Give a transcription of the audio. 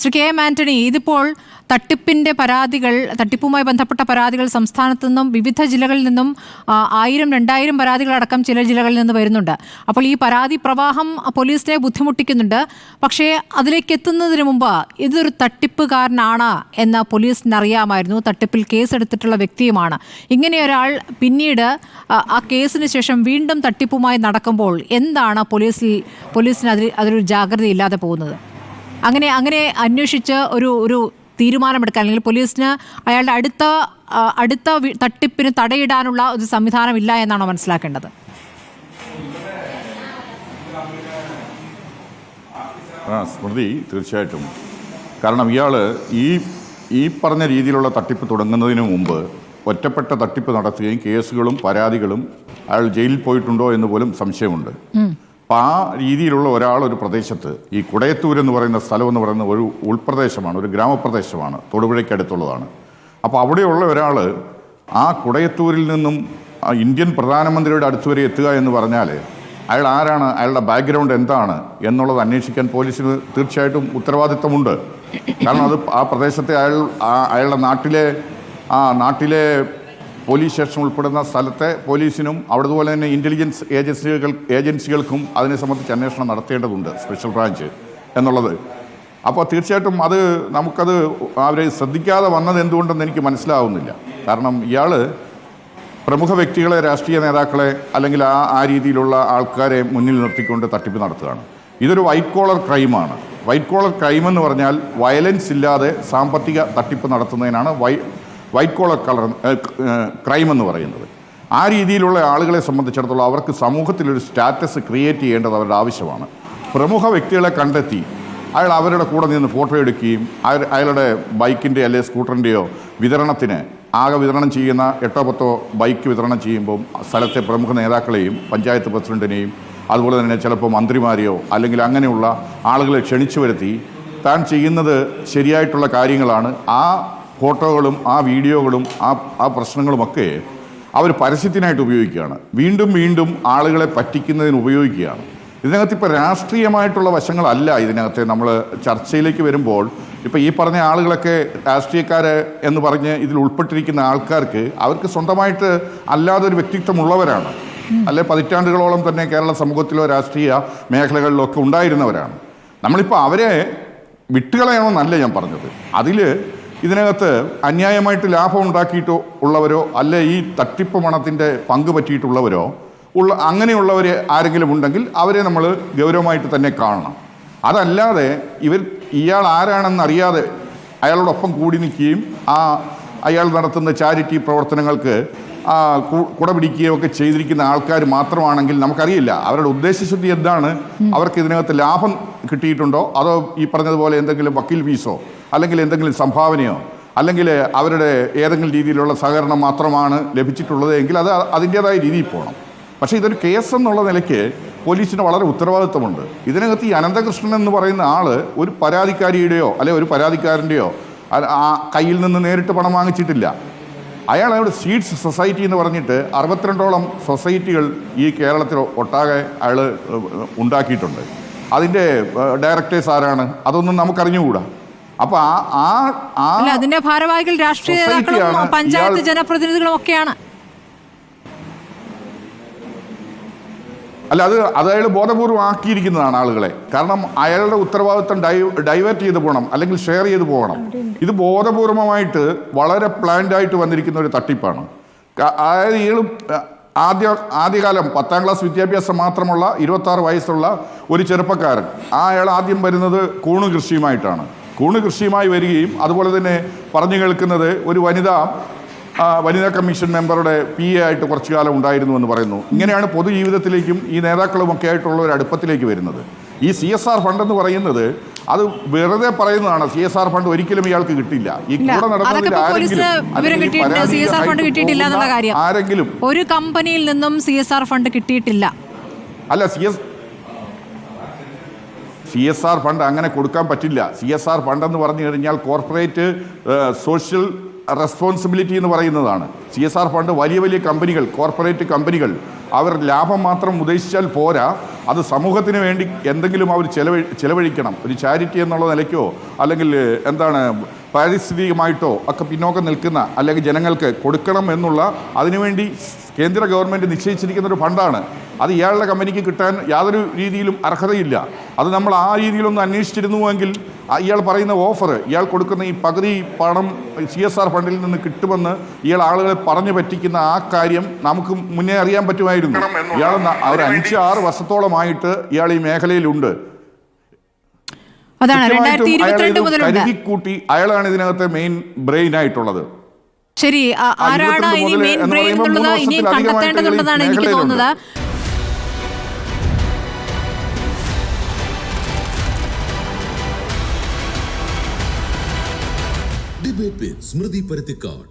Shri K M Antony ഇതിപ്പോൾ തട്ടിപ്പിന്റെ പരാതികൾ തട്ടിപ്പുമായി ബന്ധപ്പെട്ട പരാതികൾ സംസ്ഥാനത്തു നിന്നും വിവിധ ജില്ലകളിൽ നിന്നും ആയിരം രണ്ടായിരം പരാതികളടക്കം ചില ജില്ലകളിൽ നിന്ന് വരുന്നുണ്ട്. അപ്പോൾ ഈ പരാതി പ്രവാഹം പോലീസിനെ ബുദ്ധിമുട്ടിക്കുന്നുണ്ട്. പക്ഷേ അതിലേക്ക് എത്തുന്നതിന് മുമ്പ് ഇതൊരു തട്ടിപ്പുകാരനാണ് എന്ന് പോലീസിന് അറിയാമായിരുന്നു തട്ടിപ്പിൽ കേസെടുത്തിട്ടുള്ള വ്യക്തിയുമാണ്. ഇങ്ങനെ ഒരാൾ പിന്നീട് ആ കേസിന് ശേഷം വീണ്ടും തട്ടിപ്പുമായി നടക്കുമ്പോൾ എന്താണ് പോലീസിൽ പോലീസിന് അതിൽ അതിലൊരു ജാഗ്രത ഇല്ലാതെ പോകുന്നത്? അങ്ങനെ അങ്ങനെ അന്വേഷിച്ച് ഒരു ഒരു തീരുമാനമെടുക്കാൻ അല്ലെങ്കിൽ പോലീസിന് അയാളുടെ അടുത്ത അടുത്ത തട്ടിപ്പിന് തടയിടാനുള്ള ഒരു സംവിധാനം ഇല്ല എന്നാണോ മനസ്സിലാക്കേണ്ടത്? ആ സ്മൃതി തീർച്ചയായിട്ടും. കാരണം ഇയാൾ ഈ ഈ പറഞ്ഞ രീതിയിലുള്ള തട്ടിപ്പ് തുടങ്ങുന്നതിന് മുമ്പ് ഒറ്റപ്പെട്ട തട്ടിപ്പ് നടത്തുകയും കേസുകളും പരാതികളും അയാൾ ജയിലിൽ പോയിട്ടുണ്ടോ എന്ന് പോലും സംശയമുണ്ട്. അപ്പം ആ രീതിയിലുള്ള ഒരാൾ ഒരു പ്രദേശത്ത് ഈ കുടയത്തൂർ എന്ന് പറയുന്ന സ്ഥലം എന്ന് പറയുന്ന ഒരു ഉൾപ്രദേശമാണ് ഒരു ഗ്രാമപ്രദേശമാണ് തൊടുപുഴയ്ക്കടുത്തുള്ളതാണ്. അപ്പോൾ അവിടെയുള്ള ഒരാൾ ആ കുടയത്തൂരിൽ നിന്നും ഇന്ത്യൻ പ്രധാനമന്ത്രിയുടെ അടുത്ത് വരെ എത്തുക എന്ന് പറഞ്ഞാൽ അയാൾ ആരാണ് അയാളുടെ ബാക്ക്ഗ്രൗണ്ട് എന്താണ് എന്നുള്ളത് അന്വേഷിക്കാൻ പോലീസിന് തീർച്ചയായിട്ടും ഉത്തരവാദിത്തമുണ്ട് കാരണം അത് ആ പ്രദേശത്തെ അയാൾ അയാളുടെ നാട്ടിലെ ആ നാട്ടിലെ പോലീസ് സ്റ്റേഷൻ ഉൾപ്പെടുന്ന സ്ഥലത്തെ പോലീസിനും അതുപോലെ തന്നെ ഇന്റലിജൻസ് ഏജൻസികൾ ഏജൻസികൾക്കും അതിനെ സംബന്ധിച്ച് അന്വേഷണം നടത്തേണ്ടതുണ്ട് സ്പെഷ്യൽ ബ്രാഞ്ച് എന്നുള്ളത്. അപ്പോൾ തീർച്ചയായിട്ടും അത് നമുക്കത് അവരെ ശ്രദ്ധിക്കാതെ വന്നത് എന്തുകൊണ്ടെന്ന് എനിക്ക് മനസ്സിലാവുന്നില്ല. കാരണം ഇയാൾ പ്രമുഖ വ്യക്തികളെ രാഷ്ട്രീയ നേതാക്കളെ അല്ലെങ്കിൽ ആ ആ രീതിയിലുള്ള ആൾക്കാരെ മുന്നിൽ നിർത്തിക്കൊണ്ട് തട്ടിപ്പ് നടത്തുകയാണ്. ഇതൊരു വൈറ്റ് കോളർ ക്രൈമാണ് വൈറ്റ് കോളർ ക്രൈം എന്ന് പറഞ്ഞാൽ വയലൻസ് ഇല്ലാതെ സാമ്പത്തിക തട്ടിപ്പ് നടത്തുന്നതിനാണ് വൈ വൈറ്റ് കോളർ കളർ ക്രൈം എന്ന് പറയുന്നത്. ആ രീതിയിലുള്ള ആളുകളെ സംബന്ധിച്ചിടത്തോളം അവർക്ക് സമൂഹത്തിലൊരു സ്റ്റാറ്റസ് ക്രിയേറ്റ് ചെയ്യേണ്ടത് അവരുടെ ആവശ്യമാണ്. പ്രമുഖ വ്യക്തികളെ കണ്ടെത്തി അയാൾ അവരുടെ കൂടെ നിന്ന് ഫോട്ടോ എടുക്കുകയും അയാളുടെ ബൈക്കിന്റെ അല്ലെങ്കിൽ സ്കൂട്ടറിന്റെയോ വിതരണത്തിന് ആകെ വിതരണം ചെയ്യുന്ന എട്ടോ പത്തോ ബൈക്ക് വിതരണം ചെയ്യുമ്പോൾ സ്ഥലത്തെ പ്രമുഖ നേതാക്കളെയും പഞ്ചായത്ത് പ്രസിഡന്റിനെയും അതുപോലെ തന്നെ ചിലപ്പോൾ മന്ത്രിമാരെയോ അല്ലെങ്കിൽ അങ്ങനെയുള്ള ആളുകളെ ക്ഷണിച്ചു വരുത്തി താൻ ചെയ്യുന്നത് ശരിയായിട്ടുള്ള കാര്യങ്ങളാണ്. ആ ഫോട്ടോകളും ആ വീഡിയോകളും ആ ആ പ്രശ്നങ്ങളുമൊക്കെ അവർ പരസ്യത്തിനായിട്ട് ഉപയോഗിക്കുകയാണ്. വീണ്ടും വീണ്ടും ആളുകളെ പറ്റിക്കുന്നതിന് ഉപയോഗിക്കുകയാണ്. ഇതിനകത്ത് ഇപ്പോൾ രാഷ്ട്രീയമായിട്ടുള്ള വശങ്ങളല്ല ഇതിനകത്ത് നമ്മൾ ചർച്ചയിലേക്ക് വരുമ്പോൾ. ഇപ്പോൾ ഈ പറഞ്ഞ ആളുകളൊക്കെ രാഷ്ട്രീയക്കാർ എന്ന് പറഞ്ഞ് ഇതിൽ ഉൾപ്പെട്ടിരിക്കുന്ന ആൾക്കാർക്ക് അവർക്ക് സ്വന്തമായിട്ട് അല്ലാതെ ഒരു വ്യക്തിത്വമുള്ളവരാണ്. അല്ലെ പതിറ്റാണ്ടുകളോളം തന്നെ കേരള സമൂഹത്തിലോ രാഷ്ട്രീയ മേഖലകളിലോ ഒക്കെ ഉണ്ടായിരുന്നവരാണ്. നമ്മളിപ്പോൾ അവരെ വിട്ടുകളയണമെന്നല്ല ഞാൻ പറഞ്ഞത്. അതിൽ ഇതിനകത്ത് അന്യായമായിട്ട് ലാഭം ഉണ്ടാക്കിയിട്ട് ഉള്ളവരോ അല്ലെ ഈ തട്ടിപ്പ് പണത്തിന്റെ പങ്ക് പറ്റിയിട്ടുള്ളവരോ ഉള്ള അങ്ങനെയുള്ളവർ ആരെങ്കിലും ഉണ്ടെങ്കിൽ അവരെ നമ്മൾ ഗൗരവമായിട്ട് തന്നെ കാണണം. അതല്ലാതെ ഇവർ ഇയാൾ ആരാണെന്ന് അറിയാതെ അയാളോടൊപ്പം കൂടി നിൽക്കുകയും ആ അയാൾ നടത്തുന്ന ചാരിറ്റി പ്രവർത്തനങ്ങൾക്ക് കുട പിടിക്കുകയോ ഒക്കെ ചെയ്തിരിക്കുന്ന ആൾക്കാർ മാത്രമാണെങ്കിൽ നമുക്കറിയില്ല. അവരുടെ ഉദ്ദേശശുദ്ധി എന്താണ്? അവർക്ക് ഇതിനകത്ത് ലാഭം കിട്ടിയിട്ടുണ്ടോ? അതോ ഈ പറഞ്ഞതുപോലെ എന്തെങ്കിലും വക്കീൽ ഫീസോ? അല്ലെങ്കിൽ എന്തെങ്കിലും സംഭാവനയോ? അല്ലെങ്കിൽ അവരുടെ ഏതെങ്കിലും രീതിയിലുള്ള സഹകരണം മാത്രമാണ് ലഭിച്ചിട്ടുള്ളത് എങ്കിൽ അത് അതിന്റേതായ രീതിയിൽ പോകണം പക്ഷേ ഇതൊരു കേസ് എന്നുള്ള നിലയ്ക്ക് പോലീസിന് വളരെ ഉത്തരവാദിത്വമുണ്ട്. ഇതിനകത്ത് ഈ അനന്തകൃഷ്ണൻ എന്ന് പറയുന്ന ആൾ ഒരു പരാതിക്കാരിയുടെയോ അല്ലെ ഒരു പരാതിക്കാരന്റെയോ ആ കയ്യിൽ നിന്ന് നേരിട്ട് പണം വാങ്ങിച്ചിട്ടില്ല. അയാൾ അവിടെ സീഡ്സ് സൊസൈറ്റി എന്ന് പറഞ്ഞിട്ട് അറുപത്തിരണ്ടോളം സൊസൈറ്റികൾ ഈ കേരളത്തിൽ ഒട്ടാകെ അയാൾ ഉണ്ടാക്കിയിട്ടുണ്ട്. അതിന്റെ ഡയറക്ടേഴ്സ് ആരാണ്? അതൊന്നും നമുക്കറിഞ്ഞുകൂടാ. അപ്പൊ ആ ആ അതിന്റെ ഭാരവാഹികൾ രാഷ്ട്രീയ പഞ്ചായത്ത് ജനപ്രതിനിധികളും ഒക്കെയാണ്. അല്ല അത് അത് അയാൾ ബോധപൂർവം ആക്കിയിരിക്കുന്നതാണ് ആളുകളെ. കാരണം അയാളുടെ ഉത്തരവാദിത്വം ഡൈവേർട്ട് ചെയ്ത് പോകണം അല്ലെങ്കിൽ ഷെയർ ചെയ്ത് പോകണം. ഇത് ബോധപൂർവമായിട്ട് വളരെ പ്ലാൻഡായിട്ട് വന്നിരിക്കുന്ന ഒരു തട്ടിപ്പാണ്. അതായത് ഇയാൾ ആദ്യ ആദ്യകാലം പത്താം ക്ലാസ് വിദ്യാഭ്യാസം മാത്രമുള്ള ഇരുപത്താറ് വയസ്സുള്ള ഒരു ചെറുപ്പക്കാരൻ. ആ അയാൾ ആദ്യം വരുന്നത് കൂണു കൃഷിയുമായിട്ടാണ്. കൂണ് കൃഷിയുമായി വരികയും അതുപോലെ തന്നെ പറഞ്ഞു കേൾക്കുന്നത് ഒരു വനിതാ വനിതാ കമ്മീഷൻ മെമ്പറുടെ പി എ ആയിട്ട് കുറച്ചു കാലം ഉണ്ടായിരുന്നു എന്ന് പറയുന്നു. ഇങ്ങനെയാണ് പൊതുജീവിതത്തിലേക്കും ഈ നേതാക്കളുമൊക്കെ ആയിട്ടുള്ള ഒരു അടുപ്പത്തിലേക്ക് വരുന്നത്. ഈ സി എസ് ആർ ഫണ്ട് എന്ന് പറയുന്നത് അത് വെറുതെ പറയുന്നതാണ് സി എസ് ആർ ഫണ്ട് ഒരിക്കലും ഇയാൾക്ക് കിട്ടില്ല. ഈ കൂടെ നടന്നതിൽ ആരെങ്കിലും ഒരു കമ്പനിയിൽ നിന്നും സി എസ് ആർ ഫണ്ട് കിട്ടിയിട്ടില്ല. അല്ല C S C S R fund അങ്ങനെ കൊടുക്കാൻ പറ്റില്ല. സി എസ് ആർ ഫണ്ട് എന്ന് പറഞ്ഞു കഴിഞ്ഞാൽ കോർപ്പറേറ്റ് സോഷ്യൽ റെസ്പോൺസിബിലിറ്റി എന്ന് പറയുന്നതാണ്. സി എസ് ആർ ഫണ്ട് വലിയ വലിയ കമ്പനികൾ കോർപ്പറേറ്റ് കമ്പനികൾ അവർ ലാഭം മാത്രം ഉദ്ദേശിച്ചാൽ പോരാ. അത് സമൂഹത്തിന് വേണ്ടി എന്തെങ്കിലും അവർ ചെലവഴി ചെലവഴിക്കണം. ഒരു ചാരിറ്റി എന്നുള്ള നിലയ്ക്കോ അല്ലെങ്കിൽ എന്താണ് പാരിസ്ഥിതികമായിട്ടോ ഒക്കെ പിന്നോക്കം നിൽക്കുന്ന അല്ലെങ്കിൽ ജനങ്ങൾക്ക് കൊടുക്കണം എന്നുള്ള അതിനുവേണ്ടി കേന്ദ്ര ഗവൺമെന്റ് നിശ്ചയിച്ചിരിക്കുന്ന ഒരു ഫണ്ടാണ്. അത് ഇയാളുടെ കമ്പനിക്ക് കിട്ടാൻ യാതൊരു രീതിയിലും അർഹതയില്ല. അത് നമ്മൾ ആ രീതിയിലൊന്ന് അന്വേഷിച്ചിരുന്നുവെങ്കിൽ ഇയാൾ പറയുന്ന ഓഫർ ഇയാൾ കൊടുക്കുന്ന ഈ പകുതി പണം സി എസ് ആർ ഫണ്ടിൽ നിന്ന് കിട്ടുമെന്ന് ഇയാൾ ആളുകളെ പറഞ്ഞു പറ്റിക്കുന്ന ആ കാര്യം നമുക്ക് മുന്നേ അറിയാൻ പറ്റുമായിരുന്നു. ഇയാൾ ഒരു അഞ്ച് ആറ് വർഷത്തോളമായിട്ട് ഇയാൾ ഈ മേഖലയിലുണ്ട്. അതാണ് രണ്ടായിരത്തി ഇരുപത്തിരണ്ട് മുതലുണ്ട്. കരുതിക്കൂട്ടി അയാളാണ് ഇതിനകത്തെ മെയിൻ ബ്രെയിൻ ആയിട്ടുള്ളത് ശരി ആരാണ് ഇനി മെയിൻ ബ്രെയിൻ എന്നുള്ളത് ഇനിയും കണ്ടെത്തേണ്ടതുണ്ടെന്നാണ് എനിക്ക് തോന്നുന്നത്. ഡിബേറ്റ് സ്മൃതി പരുത്തിക്കാട്